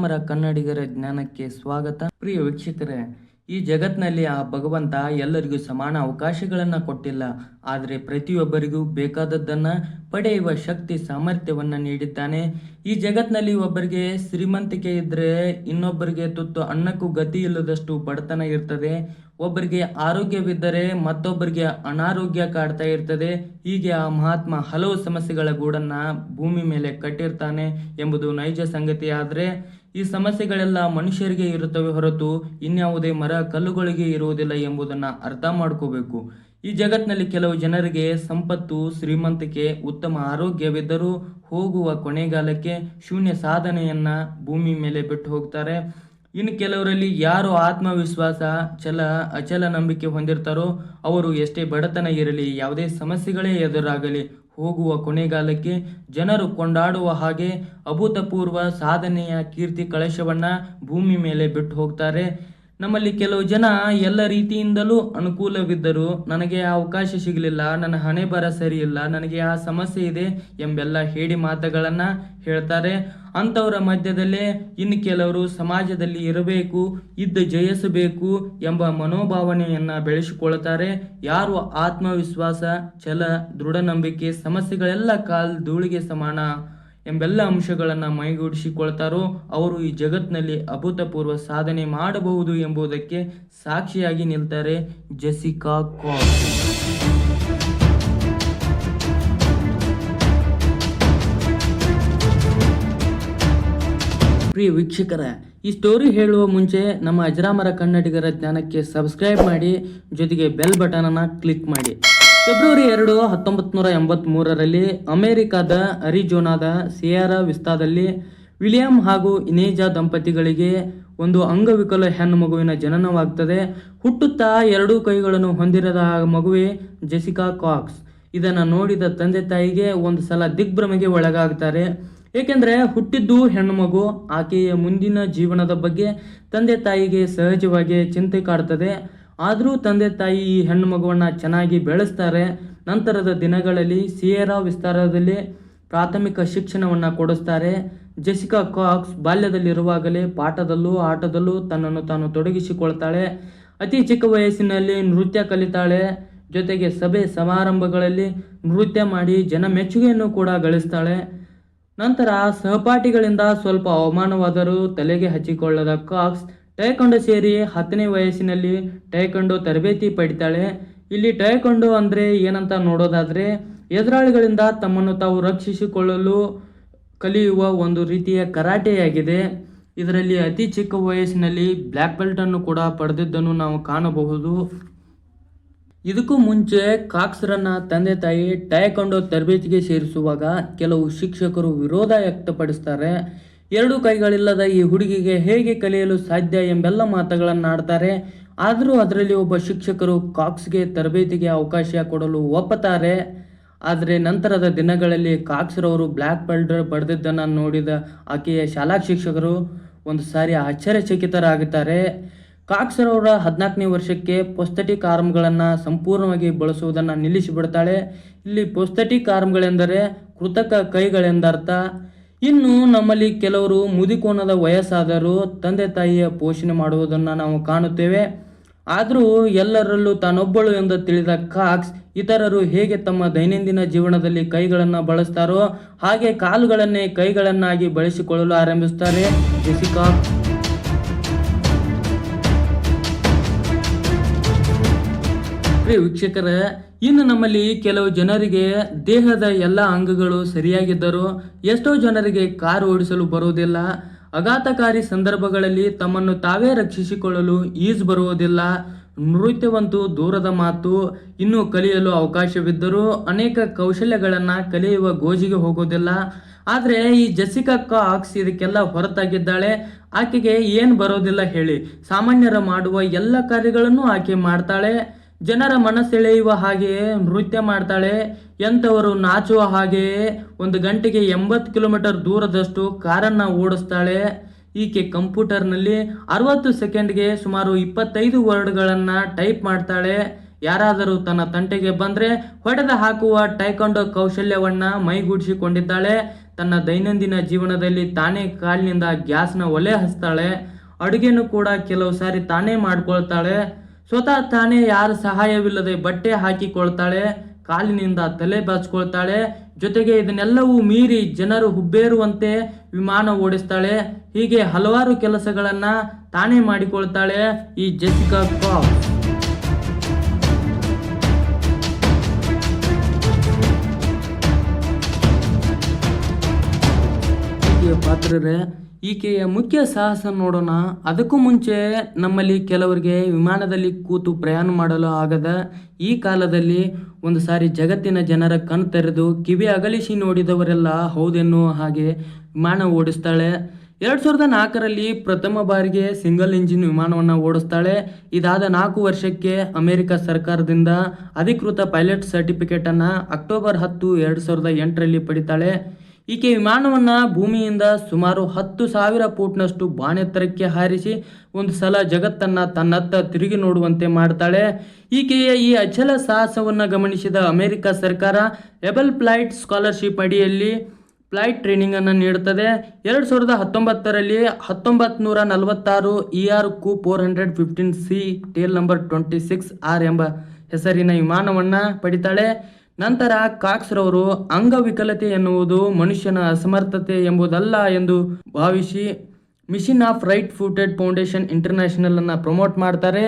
ಅಜರಾಮರ ಕನ್ನಡಿಗರ ಜ್ಞಾನಕ್ಕೆ ಸ್ವಾಗತ. ಪ್ರಿಯ ವೀಕ್ಷಕರೇ, ಈ ಜಗತ್ನಲ್ಲಿ ಆ ಭಗವಂತ ಎಲ್ಲರಿಗೂ ಸಮಾನ ಅವಕಾಶಗಳನ್ನ ಕೊಟ್ಟಿಲ್ಲ. ಆದರೆ ಪ್ರತಿಯೊಬ್ಬರಿಗೂ ಬೇಕಾದದ್ದನ್ನ ಪಡೆಯುವ ಶಕ್ತಿ, ಸಾಮರ್ಥ್ಯವನ್ನ ನೀಡಿದ್ದಾನೆ. ಈ ಜಗತ್ನಲ್ಲಿ ಒಬ್ಬರಿಗೆ ಶ್ರೀಮಂತಿಕೆ ಇದ್ರೆ ಇನ್ನೊಬ್ಬರಿಗೆ ತುತ್ತು ಅನ್ನಕ್ಕೂ ಗತಿ ಇಲ್ಲದಷ್ಟು ಬಡತನ ಇರ್ತದೆ. ಒಬ್ಬರಿಗೆ ಆರೋಗ್ಯವಿದ್ದರೆ ಮತ್ತೊಬ್ಬರಿಗೆ ಅನಾರೋಗ್ಯ ಕಾಡ್ತಾ ಇರ್ತದೆ. ಹೀಗೆ ಆ ಮಹಾತ್ಮ ಹಲವು ಸಮಸ್ಯೆಗಳ ಗೂಡನ್ನ ಭೂಮಿ ಮೇಲೆ ಕಟ್ಟಿರ್ತಾನೆ ಎಂಬುದು ನೈಜ ಸಂಗತಿಯಾದರೆ ಈ ಸಮಸ್ಯೆಗಳೆಲ್ಲ ಮನುಷ್ಯರಿಗೆ ಇರುತ್ತವೆ ಹೊರತು ಇನ್ಯಾವುದೇ ಮರ ಕಲ್ಲುಗಳಿಗೆ ಇರುವುದಿಲ್ಲ ಎಂಬುದನ್ನು ಅರ್ಥ ಮಾಡ್ಕೋಬೇಕು. ಈ ಜಗತ್ತಿನಲ್ಲಿ ಕೆಲವು ಜನರಿಗೆ ಸಂಪತ್ತು, ಶ್ರೀಮಂತಿಕೆ, ಉತ್ತಮ ಆರೋಗ್ಯವಿದ್ದರೂ ಹೋಗುವ ಕೊನೆಗಾಲಕ್ಕೆ ಶೂನ್ಯ ಸಾಧನೆಯನ್ನು ಭೂಮಿ ಮೇಲೆ ಬಿಟ್ಟು ಹೋಗ್ತಾರೆ. ಇನ್ನು ಕೆಲವರಲ್ಲಿ ಯಾರು ಆತ್ಮವಿಶ್ವಾಸ, ಛಲ, ಅಚಲ ನಂಬಿಕೆ ಹೊಂದಿರ್ತಾರೋ ಅವರು ಎಷ್ಟೇ ಬಡತನ ಇರಲಿ, ಯಾವುದೇ ಸಮಸ್ಯೆಗಳೇ ಎದುರಾಗಲಿ, ಹೋಗುವ ಕೊನೆಗಾಲಕ್ಕೆ ಜನರು ಕೊಂಡಾಡುವ ಹಾಗೆ ಅಭೂತಪೂರ್ವ ಸಾಧನೆಯ ಕೀರ್ತಿ ಕಳಶವನ್ನ ಭೂಮಿ ಮೇಲೆ ಬಿಟ್ಟು ಹೋಗ್ತಾರೆ. ನಮ್ಮಲ್ಲಿ ಕೆಲವು ಜನ ಎಲ್ಲ ರೀತಿಯಿಂದಲೂ ಅನುಕೂಲವಿದ್ದರು ನನಗೆ ಆ ಅವಕಾಶ ಸಿಗಲಿಲ್ಲ, ನನ್ನ ಹಣೆ ಬರ ಸರಿ ನನಗೆ ಆ ಸಮಸ್ಯೆ ಇದೆ ಎಂಬೆಲ್ಲ ಹೇಳಿ ಮಾತುಗಳನ್ನು ಹೇಳ್ತಾರೆ. ಅಂಥವರ ಮಧ್ಯದಲ್ಲೇ ಇನ್ನು ಕೆಲವರು ಸಮಾಜದಲ್ಲಿ ಇರಬೇಕು, ಇದ್ದು ಜಯಿಸಬೇಕು ಎಂಬ ಮನೋಭಾವನೆಯನ್ನ ಬೆಳೆಸಿಕೊಳ್ತಾರೆ. ಯಾರು ಆತ್ಮವಿಶ್ವಾಸ, ಛಲ ದೃಢ ನಂಬಿಕೆ ಸಮಸ್ಯೆಗಳೆಲ್ಲ ಕಾಲ್ ಧೂಳಿಗೆ ಸಮಾನ ಎಂಬೆಲ್ಲ ಅಂಶಗಳನ್ನು ಮೈಗೂಡಿಸಿಕೊಳ್ತಾರೋ ಅವರು ಈ ಜಗತ್ತಿನಲ್ಲಿ ಅಭೂತಪೂರ್ವ ಸಾಧನೆ ಮಾಡಬಹುದು ಎಂಬುದಕ್ಕೆ ಸಾಕ್ಷಿಯಾಗಿ ನಿಲ್ತಾರೆ ಜೆಸಿಕಾ ಕಾಲ್ ಪ್ರಿಯ ವೀಕ್ಷಕರ, ಈ ಸ್ಟೋರಿ ಹೇಳುವ ಮುಂಚೆ ನಮ್ಮ ಅಜರಾಮರ ಕನ್ನಡಿಗರ ಜ್ಞಾನಕ್ಕೆ ಸಬ್ಸ್ಕ್ರೈಬ್ ಮಾಡಿ, ಜೊತೆಗೆ ಬೆಲ್ ಬಟನನ್ನು ಕ್ಲಿಕ್ ಮಾಡಿ. ಫೆಬ್ರವರಿ ಎರಡು ಹತ್ತೊಂಬತ್ತು ನೂರ ಎಂಬತ್ಮೂರರಲ್ಲಿ ಅಮೆರಿಕದ ಅರಿಜೋನಾದ ಸಿಯಾರಾ ವಿಸ್ತಾದಲ್ಲಿ ವಿಲಿಯಂ ಹಾಗೂ ಇನೇಜಾ ದಂಪತಿಗಳಿಗೆ ಒಂದು ಅಂಗವಿಕಲ ಹೆಣ್ಣು ಮಗುವಿನ ಜನನವಾಗ್ತದೆ. ಹುಟ್ಟುತ್ತಾ ಎರಡೂ ಕೈಗಳನ್ನು ಹೊಂದಿರದ ಮಗುವೆ ಜೆಸಿಕಾ ಕಾಕ್ಸ್. ಇದನ್ನು ನೋಡಿದ ತಂದೆ ತಾಯಿಗೆ ಒಂದು ಸಲ ದಿಗ್ಭ್ರಮೆಗೆ ಒಳಗಾಗ್ತಾರೆ. ಏಕೆಂದರೆ ಹುಟ್ಟಿದ್ದು ಹೆಣ್ಣು ಮಗು ಆಕೆಯ ಮುಂದಿನ ಜೀವನದ ಬಗ್ಗೆ ತಂದೆ ತಾಯಿಗೆ ಸಹಜವಾಗಿ ಚಿಂತೆ ಕಾಡ್ತದೆ. ಆದರೂ ತಂದೆ ತಾಯಿ ಈ ಹೆಣ್ಣು ಮಗುವನ್ನು ಚೆನ್ನಾಗಿ ಬೆಳೆಸ್ತಾರೆ. ನಂತರದ ದಿನಗಳಲ್ಲಿ ಸಿಯೇರಾ ವಿಸ್ತಾರದಲ್ಲಿ ಪ್ರಾಥಮಿಕ ಶಿಕ್ಷಣವನ್ನು ಕೊಡಿಸ್ತಾರೆ. ಜೆಸಿಕಾ ಕಾಕ್ಸ್ ಬಾಲ್ಯದಲ್ಲಿರುವಾಗಲೇ ಪಾಠದಲ್ಲೂ ಆಟದಲ್ಲೂ ತನ್ನನ್ನು ತಾನು ತೊಡಗಿಸಿಕೊಳ್ತಾಳೆ. ಅತಿ ಚಿಕ್ಕ ವಯಸ್ಸಿನಲ್ಲಿ ನೃತ್ಯ ಕಲಿತಾಳೆ. ಜೊತೆಗೆ ಸಭೆ ಸಮಾರಂಭಗಳಲ್ಲಿ ನೃತ್ಯ ಮಾಡಿ ಜನ ಮೆಚ್ಚುಗೆಯನ್ನು ಕೂಡ ಗಳಿಸ್ತಾಳೆ. ನಂತರ ಸಹಪಾಠಿಗಳಿಂದ ಸ್ವಲ್ಪ ಅವಮಾನವಾದರೂ ತಲೆಗೆ ಹಚ್ಚಿಕೊಳ್ಳದ ಕಾಕ್ಸ್ ಟೈಕೊಂಡೋ ಸೇರಿ ಹತ್ತನೇ ವಯಸ್ಸಿನಲ್ಲಿ ಟೈಕೊಂಡೋ ತರಬೇತಿ ಪಡಿತಾಳೆ. ಇಲ್ಲಿ ಟೈಕೊಂಡೋ ಅಂದರೆ ಏನಂತ ನೋಡೋದಾದರೆ, ಎದುರಾಳಿಗಳಿಂದ ತಮ್ಮನ್ನು ತಾವು ರಕ್ಷಿಸಿಕೊಳ್ಳಲು ಕಲಿಯುವ ಒಂದು ರೀತಿಯ ಕರಾಟೆಯಾಗಿದೆ. ಇದರಲ್ಲಿ ಅತಿ ಚಿಕ್ಕ ವಯಸ್ಸಿನಲ್ಲಿ ಬ್ಲ್ಯಾಕ್ ಬೆಲ್ಟನ್ನು ಕೂಡ ಪಡೆದಿದ್ದನ್ನು ನಾವು ಕಾಣಬಹುದು. ಇದಕ್ಕೂ ಮುಂಚೆ ಕಾಕ್ಸ್ರನ್ನ ತಂದೆ ತಾಯಿ ಟೈಕೊಂಡೋ ತರಬೇತಿಗೆ ಸೇರಿಸುವಾಗ ಕೆಲವು ಶಿಕ್ಷಕರು ವಿರೋಧ ವ್ಯಕ್ತಪಡಿಸ್ತಾರೆ. ಎರಡು ಕೈಗಳಿಲ್ಲದ ಈ ಹುಡುಗಿಗೆ ಹೇಗೆ ಕಲಿಯಲು ಸಾಧ್ಯ ಎಂಬೆಲ್ಲ ಮಾತುಗಳನ್ನು ಆಡ್ತಾರೆ ಆದರೂ ಅದರಲ್ಲಿ ಒಬ್ಬ ಶಿಕ್ಷಕರು ಕಾಕ್ಸ್ಗೆ ತರಬೇತಿಗೆ ಅವಕಾಶ ಕೊಡಲು ಒಪ್ಪುತ್ತಾರೆ. ಆದರೆ ನಂತರದ ದಿನಗಳಲ್ಲಿ ಕಾಕ್ಸ್ರವರು ಬ್ಲ್ಯಾಕ್ ಬೆಲ್ಟ್ ಪಡೆದಿದ್ದನ್ನು ನೋಡಿದ ಆಕೆಯ ಶಾಲಾ ಶಿಕ್ಷಕರು ಒಂದು ಸಾರಿ ಆಶ್ಚರ್ಯಚಕಿತರಾಗುತ್ತಾರೆ ಕಾಕ್ಸ್ರವರ ಹದಿನಾಲ್ಕನೇ ವರ್ಷಕ್ಕೆ ಪೊಸ್ತಟಿಕ್ ಆರ್ಮ್ಗಳನ್ನು ಸಂಪೂರ್ಣವಾಗಿ ಬಳಸುವುದನ್ನು ನಿಲ್ಲಿಸಿಬಿಡ್ತಾಳೆ. ಇಲ್ಲಿ ಪೊಸ್ತಟಿಕ್ ಆರ್ಮ್ಗಳೆಂದರೆ ಕೃತಕ ಕೈಗಳೆಂದರ್ಥ. ಇನ್ನು ನಮ್ಮಲ್ಲಿ ಕೆಲವರು ಮುದಿಕೋನದ ವಯಸ್ಸಾದರೂ ತಂದೆ ತಾಯಿಯ ಪೋಷಣೆ ಮಾಡುವುದನ್ನು ನಾವು ಕಾಣುತ್ತೇವೆ. ಆದರೂ ಎಲ್ಲರಲ್ಲೂ ತಾನೊಬ್ಬಳು ಎಂದು ತಿಳಿದ ಕಾಕ್ಸ್ ಇತರರು ಹೇಗೆ ತಮ್ಮ ದೈನಂದಿನ ಜೀವನದಲ್ಲಿ ಕೈಗಳನ್ನು ಬಳಸ್ತಾರೋ ಹಾಗೆ ಕಾಲುಗಳನ್ನೇ ಕೈಗಳನ್ನಾಗಿ ಬಳಸಿಕೊಳ್ಳಲು ಆರಂಭಿಸುತ್ತಾರೆ. ಜೆಸಿಕಾ ಪ್ರಿಯ ವೀಕ್ಷಕರ, ಇನ್ನು ನಮ್ಮಲ್ಲಿ ಕೆಲವು ಜನರಿಗೆ ದೇಹದ ಎಲ್ಲ ಅಂಗಗಳು ಸರಿಯಾಗಿದ್ದರೂ ಎಷ್ಟೋ ಜನರಿಗೆ ಕಾರು ಓಡಿಸಲು ಬರುವುದಿಲ್ಲ. ಆಘಾತಕಾರಿ ಸಂದರ್ಭಗಳಲ್ಲಿ ತಮ್ಮನ್ನು ತಾವೇ ರಕ್ಷಿಸಿಕೊಳ್ಳಲು ಈಜು ಬರುವುದಿಲ್ಲ. ನೃತ್ಯವಂತೂ ದೂರದ ಮಾತು, ಇನ್ನೂ ಕಲಿಯಲು ಅವಕಾಶವಿದ್ದರೂ ಅನೇಕ ಕೌಶಲ್ಯಗಳನ್ನು ಕಲಿಯುವ ಗೋಜಿಗೆ ಹೋಗೋದಿಲ್ಲ ಆದರೆ ಈ ಜಸಿಕಾ ಕಾಕ್ಸ್ ಇದಕ್ಕೆಲ್ಲ ಹೊರತಾಗಿದ್ದಾಳೆ. ಆಕೆಗೆ ಏನು ಬರೋದಿಲ್ಲ ಹೇಳಿ. ಸಾಮಾನ್ಯರ ಮಾಡುವ ಎಲ್ಲ ಕಾರ್ಯಗಳನ್ನು ಆಕೆ ಮಾಡ್ತಾಳೆ. ಜನರ ಮನಸೆಳೆಯುವ ಹಾಗೆಯೇ ನೃತ್ಯ ಮಾಡ್ತಾಳೆ. ಎಂಥವರು ನಾಚುವ ಹಾಗೆಯೇ ಒಂದು ಗಂಟೆಗೆ ಎಂಬತ್ತು ಕಿಲೋಮೀಟರ್ ದೂರದಷ್ಟು ಕಾರನ್ನು ಓಡಿಸ್ತಾಳೆ. ಈಕೆ ಕಂಪ್ಯೂಟರ್ನಲ್ಲಿ ಅರವತ್ತು ಸೆಕೆಂಡ್ಗೆ ಸುಮಾರು ಇಪ್ಪತ್ತೈದು ವರ್ಡ್ಗಳನ್ನು ಟೈಪ್ ಮಾಡ್ತಾಳೆ. ಯಾರಾದರೂ ತನ್ನ ತಂಟೆಗೆ ಬಂದರೆ ಹೊಡೆದ ಹಾಕುವ ಟೈಕೊಂಡೋ ಕೌಶಲ್ಯವನ್ನು ಮೈಗೂಡಿಸಿಕೊಂಡಿದ್ದಾಳೆ. ತನ್ನ ದೈನಂದಿನ ಜೀವನದಲ್ಲಿ ತಾನೇ ಕಾಲಿನಿಂದ ಗ್ಯಾಸ್ನ ಒಲೆ ಹಚ್ತಾಳೆ. ಅಡುಗೆನೂ ಕೂಡ ಕೆಲವು ಸಾರಿ ತಾನೇ ಮಾಡ್ಕೊಳ್ತಾಳೆ. ಸ್ವತಃ ತಾನೇ ಯಾರ ಸಹಾಯವಿಲ್ಲದೆ ಬಟ್ಟೆ ಹಾಕಿಕೊಳ್ತಾಳೆ, ಕಾಲಿನಿಂದ ತಲೆ ಬಾಚ್ಕೊಳ್ತಾಳೆ, ಜೊತೆಗೆ ಇದನ್ನೆಲ್ಲವೂ ಮೀರಿ ಜನರು ಹುಬ್ಬೇರುವಂತೆ ವಿಮಾನ ಓಡಿಸ್ತಾಳೆ. ಹೀಗೆ ಹಲವಾರು ಕೆಲಸಗಳನ್ನು ತಾನೇ ಮಾಡಿಕೊಳ್ತಾಳೆ ಈ ಜೆಸಿಕಾ ಕಾಫ್ ಪಾತ್ರರೇ ಈಕೆಯ ಮುಖ್ಯ ಸಾಹಸ ನೋಡೋಣ. ಅದಕ್ಕೂ ಮುಂಚೆ ನಮ್ಮಲ್ಲಿ ಕೆಲವರಿಗೆ ವಿಮಾನದಲ್ಲಿ ಕೂತು ಪ್ರಯಾಣ ಮಾಡಲು ಆಗದ ಈ ಕಾಲದಲ್ಲಿ ಒಂದು ಸಾರಿ ಜಗತ್ತಿನ ಜನರ ಕಣ್ ತೆರೆದು ಕಿವಿ ಅಗಲಿಸಿ ನೋಡಿದವರೆಲ್ಲ ಹೌದೆನ್ನುವ ಹಾಗೆ ವಿಮಾನ ಓಡಿಸ್ತಾಳೆ. ಎರಡು ಸಾವಿರದ ನಾಲ್ಕರಲ್ಲಿ ಪ್ರಥಮ ಬಾರಿಗೆ ಸಿಂಗಲ್ ಇಂಜಿನ್ ವಿಮಾನವನ್ನು ಓಡಿಸ್ತಾಳೆ. ಇದಾದ ನಾಲ್ಕು ವರ್ಷಕ್ಕೆ ಅಮೆರಿಕ ಸರ್ಕಾರದಿಂದ ಅಧಿಕೃತ ಪೈಲಟ್ ಸರ್ಟಿಫಿಕೇಟನ್ನು ಅಕ್ಟೋಬರ್ ಹತ್ತು, ಎರಡು ಸಾವಿರದ ಎಂಟರಲ್ಲಿ ಪಡಿತಾಳೆ. ಈಕೆ ವಿಮಾನವನ್ನು ಭೂಮಿಯಿಂದ ಸುಮಾರು ಹತ್ತು ಸಾವಿರ ಫೂಟ್ನಷ್ಟು ಬಾನೆತ್ತರಕ್ಕೆ ಹಾರಿಸಿ ಒಂದು ಸಲ ಜಗತ್ತನ್ನು ತನ್ನತ್ತ ತಿರುಗಿ ನೋಡುವಂತೆ ಮಾಡ್ತಾಳೆ. ಈಕೆಯ ಈ ಅಚಲ ಸಾಹಸವನ್ನು ಗಮನಿಸಿದ ಅಮೆರಿಕ ಸರ್ಕಾರ ಎಬಲ್ ಫ್ಲೈಟ್ ಸ್ಕಾಲರ್ಶಿಪ್ ಅಡಿಯಲ್ಲಿ ಫ್ಲೈಟ್ ಟ್ರೈನಿಂಗನ್ನು ನೀಡುತ್ತದೆ. ಎರಡು ಸಾವಿರದ ಹತ್ತೊಂಬತ್ತರಲ್ಲಿ ಹತ್ತೊಂಬತ್ತು ನೂರ ನಲವತ್ತಾರು E R coupe four hundred fifteen C tail number twenty six R ಎಂಬ ಹೆಸರಿನ ವಿಮಾನವನ್ನು ಪಡಿತಾಳೆ. ನಂತರ ಕಾಕ್ಸ್ ರವರು ಅಂಗವಿಕಲತೆ ಎನ್ನುವುದು ಮನುಷ್ಯನ ಅಸಮರ್ಥತೆ ಎಂಬುದಲ್ಲ ಎಂದು ಭಾವಿಸಿ mission of right footed foundation international ಅನ್ನ ಪ್ರಮೋಟ್ ಮಾಡ್ತಾರೆ.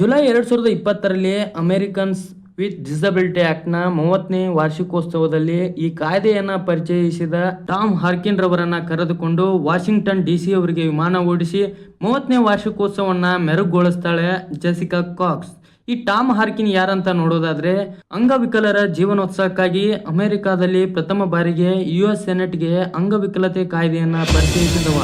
ಜುಲೈ ಎರಡ್ ಸಾವಿರದ ಇಪ್ಪತ್ತರಲ್ಲಿ ಅಮೆರಿಕನ್ಸ್ ವಿತ್ ಡಿಸಬಿಲಿಟಿ ಆಕ್ಟ್ನ ಮೂವತ್ತನೇ ವಾರ್ಷಿಕೋತ್ಸವದಲ್ಲಿ ಈ ಕಾಯ್ದೆಯನ್ನ ಪರಿಚಯಿಸಿದ ಟಾಮ್ ಹಾರ್ಕಿನ್ ರವರನ್ನ ಕರೆದುಕೊಂಡು ವಾಷಿಂಗ್ಟನ್ ಡಿ ಸಿ ಅವರಿಗೆ ವಿಮಾನ ಓಡಿಸಿ ಮೂವತ್ತನೇ ವಾರ್ಷಿಕೋತ್ಸವನ್ನ ಮೆರುಗೊಳಿಸ್ತಾಳೆ ಜೆಸಿಕಾ ಕಾಕ್ಸ್. ಈ ಟಾಮ್ ಹಾರ್ಕಿನ್ ಯಾರಂತ ನೋಡೋದಾದ್ರೆ ಅಂಗವಿಕಲರ ಜೀವನೋತ್ಸವಕ್ಕಾಗಿ ಅಮೆರಿಕಾದಲ್ಲಿ ಪ್ರಥಮ ಬಾರಿಗೆ ಯು ಎಸ್ ಸೆನೆಟ್ಗೆ ಅಂಗವಿಕಲತೆ ಕಾಯ್ದೆಯನ್ನ ಪರಿಚಯಿಸಿದವ.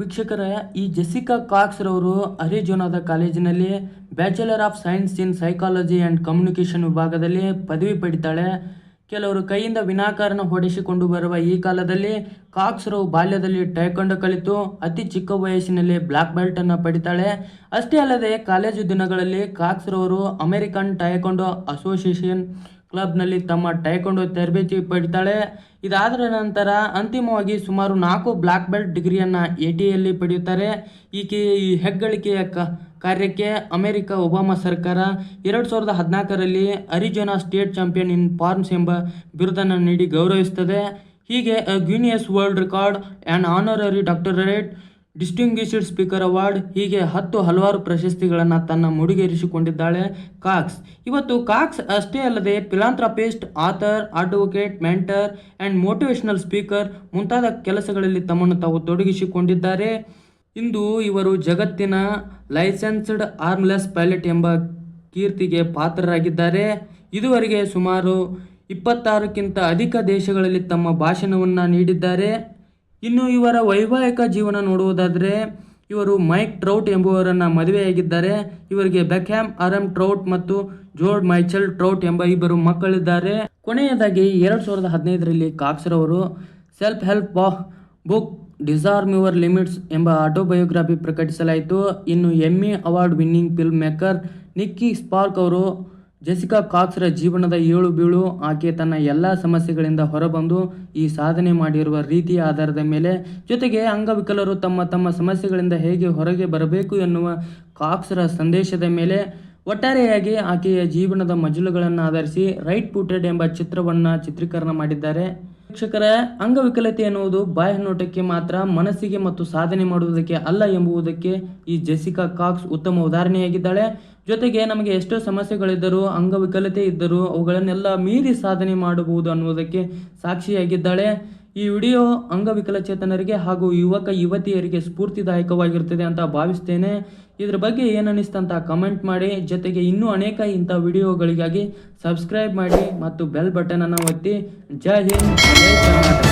ವೀಕ್ಷಕರ, ಈ ಜೆಸಿಕಾ ಕಾಕ್ಸ್ ರವರು ಅರಿಜೋನಾದ ಕಾಲೇಜಿನಲ್ಲಿ bachelor of science in psychology and communication ವಿಭಾಗದಲ್ಲಿ ಪದವಿ ಪಡಿತಾಳೆ. ಕೆಲವರು ಕೈಯಿಂದ ವಿನಾಕಾರನ ಹೊಡೆಸಿಕೊಂಡು ಬರುವ ಈ ಕಾಲದಲ್ಲಿ ಕಾಕ್ಸ್ ರವು ಬಾಲ್ಯದಲ್ಲಿ ಟೈಕೊಂಡು ಕಲಿತು ಅತಿ ಚಿಕ್ಕ ವಯಸ್ಸಿನಲ್ಲಿ ಬ್ಲ್ಯಾಕ್ ಬೆಲ್ಟನ್ನು ಪಡಿತಾಳೆ. ಅಷ್ಟೇ ಅಲ್ಲದೆ ಕಾಲೇಜು ದಿನಗಳಲ್ಲಿ ಕಾಕ್ಸ್ರವರು ಅಮೆರಿಕನ್ ಟೈಕೊಂಡು ಅಸೋಸಿಯೇಷನ್ ಕ್ಲಬ್ನಲ್ಲಿ ತಮ್ಮ ಟೈಕೊಂಡು ತರಬೇತಿ ಪಡಿತಾಳೆ. ಇದಾದ ನಂತರ ಅಂತಿಮವಾಗಿ ಸುಮಾರು ನಾಲ್ಕು ಬ್ಲ್ಯಾಕ್ ಬೆಲ್ಟ್ ಡಿಗ್ರಿಯನ್ನು ಎ ಟಿಯಲ್ಲಿ ಪಡೆಯುತ್ತಾರೆ. ಈಕೆ ಈ ಹೆಗ್ಗಳಿಕೆಯ ಕ ಕಾರ್ಯಕ್ಕೆ ಅಮೆರಿಕ ಒಬಾಮಾ ಸರ್ಕಾರ ಎರಡು ಸಾವಿರದ ಹದಿನಾಲ್ಕರಲ್ಲಿ Arizona state champion in forms ಎಂಬ ಬಿರುದನ್ನು ನೀಡಿ ಗೌರವಿಸುತ್ತದೆ. ಹೀಗೆ Guinness world record and honorary doctorate, distinguished speaker award, ಹೀಗೆ ಹತ್ತು ಹಲವಾರು ಪ್ರಶಸ್ತಿಗಳನ್ನು ತನ್ನ ಮುಡಿಗೇರಿಸಿಕೊಂಡಿದ್ದಾಳೆ ಕಾಕ್ಸ್. ಇವತ್ತು ಕಾಕ್ಸ್ ಅಷ್ಟೇ ಅಲ್ಲದೆ philanthropist, author, advocate, mentor and motivational speaker ಮುಂತಾದ ಕೆಲಸಗಳಲ್ಲಿ ತಮ್ಮನ್ನು ತಾವು ತೊಡಗಿಸಿಕೊಂಡಿದ್ದಾರೆ. ಇಂದು ಇವರು ಜಗತ್ತಿನ ಲೈಸೆನ್ಸ್ಡ್ ಆರ್ಮ್ಲೆಸ್ ಪೈಲಟ್ ಎಂಬ ಕೀರ್ತಿಗೆ ಪಾತ್ರರಾಗಿದ್ದಾರೆ. ಇದುವರೆಗೆ ಸುಮಾರು ಇಪ್ಪತ್ತಾರಕ್ಕಿಂತ ಅಧಿಕ ದೇಶಗಳಲ್ಲಿ ತಮ್ಮ ಭಾಷಣವನ್ನು ನೀಡಿದ್ದಾರೆ. ಇನ್ನು ಇವರ ವೈವಾಹಿಕ ಜೀವನ ನೋಡುವುದಾದರೆ, ಇವರು ಮೈಕ್ ಟ್ರೌಟ್ ಎಂಬುವರನ್ನು ಮದುವೆಯಾಗಿದ್ದಾರೆ. ಇವರಿಗೆ ಬೆಕ್ಹ್ಯಾಮ್ ಅರಮ್ ಟ್ರೌಟ್ ಮತ್ತು ಜೋರ್ಡ್ ಮೈಚೆಲ್ ಟ್ರೌಟ್ ಎಂಬ ಇಬ್ಬರು ಮಕ್ಕಳಿದ್ದಾರೆ. ಕೊನೆಯದಾಗಿ ಎರಡು ಸಾವಿರದ ಹದಿನೈದರಲ್ಲಿ ಕಾಕ್ಸರವರು self help book disarm your limits ಎಂಬ ಆಟೋಬಯೋಗ್ರಫಿ ಪ್ರಕಟಿಸಲಾಯಿತು. ಇನ್ನು Emmy award winning film maker Nikki Spark ಅವರು ಜೆಸಿಕಾ ಕಾಕ್ಸ್ರ ಜೀವನದ ಏಳು ಬೀಳು, ಆಕೆ ತನ್ನ ಎಲ್ಲ ಸಮಸ್ಯೆಗಳಿಂದ ಹೊರಬಂದು ಈ ಸಾಧನೆ ಮಾಡಿರುವ ರೀತಿಯ ಆಧಾರದ ಮೇಲೆ ಜೊತೆಗೆ ಅಂಗವಿಕಲರು ತಮ್ಮ ತಮ್ಮ ಸಮಸ್ಯೆಗಳಿಂದ ಹೇಗೆ ಹೊರಗೆ ಬರಬೇಕು ಎನ್ನುವ ಕಾಕ್ಸ್ರ ಸಂದೇಶದ ಮೇಲೆ ಒಟ್ಟಾರೆಯಾಗಿ ಆಕೆಯ ಜೀವನದ ಮಜಲುಗಳನ್ನು ಆಧರಿಸಿ ರೈಟ್ ಪುಟೆಡ್ ಎಂಬ ಚಿತ್ರವನ್ನು ಚಿತ್ರೀಕರಣ ಮಾಡಿದ್ದಾರೆ. ಶಿಕ್ಷಕರ ಅಂಗವಿಕಲತೆ ಎನ್ನುವುದು ಬಾಹ್ಯ ನೋಟಕ್ಕೆ ಮಾತ್ರ ಮನಸ್ಸಿಗೆ ಮತ್ತು ಸಾಧನೆ ಮಾಡುವುದಕ್ಕೆ ಅಲ್ಲ ಎಂಬುದಕ್ಕೆ ಈ ಜೆಸಿಕಾ ಕಾಕ್ಸ್ ಉತ್ತಮ ಉದಾಹರಣೆಯಾಗಿದ್ದಾಳೆ. ಜೊತೆಗೆ ನಮಗೆ ಎಷ್ಟೋ ಸಮಸ್ಯೆಗಳಿದ್ದರೂ, ಅಂಗವಿಕಲತೆ ಇದ್ದರೂ ಅವುಗಳನ್ನೆಲ್ಲ ಮೀರಿ ಸಾಧನೆ ಮಾಡಬಹುದು ಅನ್ನುವುದಕ್ಕೆ ಸಾಕ್ಷಿಯಾಗಿದ್ದಾಳೆ. ಈ ವಿಡಿಯೋ ಅಂಗವಿಕಲಚೇತನರಿಗೆ ಹಾಗೂ ಯುವಕ ಯುವತಿಯರಿಗೆ ಸ್ಫೂರ್ತಿದಾಯಕವಾಗಿರ್ತದೆ ಅಂತ ಭಾವಿಸ್ತೇನೆ. ಇದ್ರ ಬಗ್ಗೆ ಏನನ್ನಿಸ್ತಂತ ಕಮೆಂಟ್ ಮಾಡಿ. ಜೊತೆಗೆ ಇನ್ನೂ ಅನೇಕ ಇಂಥ ವಿಡಿಯೋಗಳಿಗಾಗಿ ಸಬ್ಸ್ಕ್ರೈಬ್ ಮಾಡಿ ಮತ್ತು ಬೆಲ್ ಬಟನನ್ನು ಒತ್ತಿ. ಜೈ ಹಿಂದ್, ಜೈ ಕರ್ನಾಟಕ.